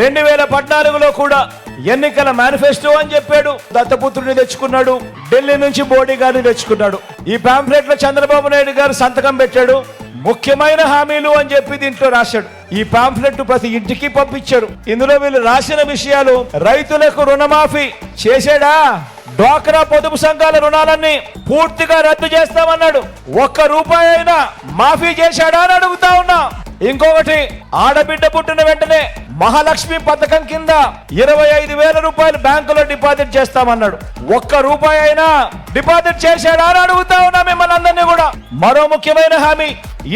రెండు వేల పద్నాలుగులో కూడా ఎన్నికల మేనిఫెస్టో అని చెప్పాడు. దత్తపుత్రుడిని తెచ్చుకున్నాడు. ఢిల్లీ నుంచి మోడీ గారిని తెచ్చుకున్నాడు. ఈ పాంప్లెట్లో చంద్రబాబు నాయుడు గారు సంతకం పెట్టాడు. ముఖ్యమైన హామీలు అని చెప్పి దీంట్లో రాశాడు. ఈ పాంప్లెట్ ప్రతి ఇంటికి పంపించాడు ఇందులో వీళ్ళు రాసిన విషయాలు రైతులకు రుణమాఫీ చేశాడా? డ్వాక్రా పొదుపు సంఘాల రుణాలన్నీ పూర్తిగా రద్దు చేస్తామన్నాడు. ఒక్క రూపాయి అయినా మాఫీ చేశాడా అని అడుగుతా ఉన్నా. ఇంకొకటి ఆడబిడ్డ పుట్టిన వెంటనే మహాలక్ష్మి పథకం కింద ఇరవై ఐదు వేల రూపాయలు బ్యాంకులో డిపాజిట్ చేస్తామన్నాడు. ఒక్క రూపాయి అయినా డిపాజిట్ చేశాడా అని అడుగుతా ఉన్నా మిమ్మల్ని అందరినీ కూడా. మరో ముఖ్యమైన హామీ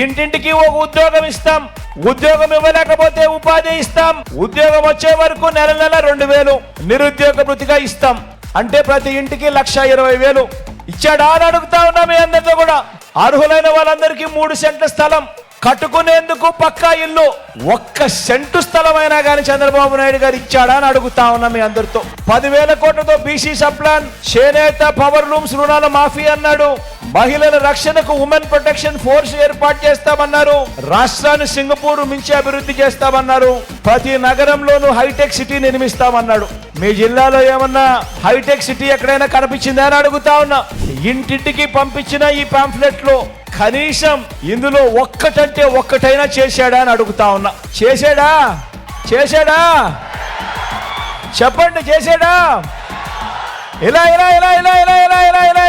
ఇంటింటికి ఒక ఉద్యోగం ఇస్తాం. ఉద్యోగం ఇవ్వలేకపోతే ఉపాధి ఇస్తాం. ఉద్యోగం వచ్చే వరకు నెల నెల రెండు వేలు నిరుద్యోగ వృత్తిగా ఇస్తాం. అంటే ప్రతి ఇంటికి లక్ష ఇరవై వేలు. ఇచ్చాడా అని అడుగుతా ఉన్నా మీ అందరితో కూడా. అర్హులైన వాళ్ళందరికీ మూడు సెంట్ల స్థలం. కట్టుకునేందుకు పక్కా ఇల్లు. ఒక్క సెంటు స్థలమైనా కానీ చంద్రబాబు నాయుడు గారు ఇచ్చాడా అని అడుగుతా ఉన్నా మీ అందరితో. పదివేల కోట్లతో బీసీ సప్లాన్ చేనేత పవర్ లూమ్స్ రుణాల మాఫీ అన్నాడు. మహిళల రక్షణకు ఉమెన్ ప్రొటెక్షన్ ఫోర్స్ ఏర్పాటు చేస్తామన్నారు. రాష్ట్రాన్ని సింగపూర్ మించి అభివృద్ధి చేస్తామన్నారు. ప్రతి నగరంలోనూ హైటెక్ సిటీ నిర్మిస్తామన్నాడు. మీ జిల్లాలో ఏమన్నా హైటెక్ సిటీ ఎక్కడైనా కనిపించిందా అని అడుగుతా ఉన్నా. ఇంటింటికి పంపించిన ఈ పాంఫ్లెట్లో కనీసం ఇందులో ఒక్కటంటే ఒక్కటైనా చేశాడా అని అడుగుతా ఉన్నా. చేశాడా? చేశాడా? చెప్పండి చేశాడా? ఇలా ఇలా ఇలా ఇలా ఇలా ఇలా ఇలా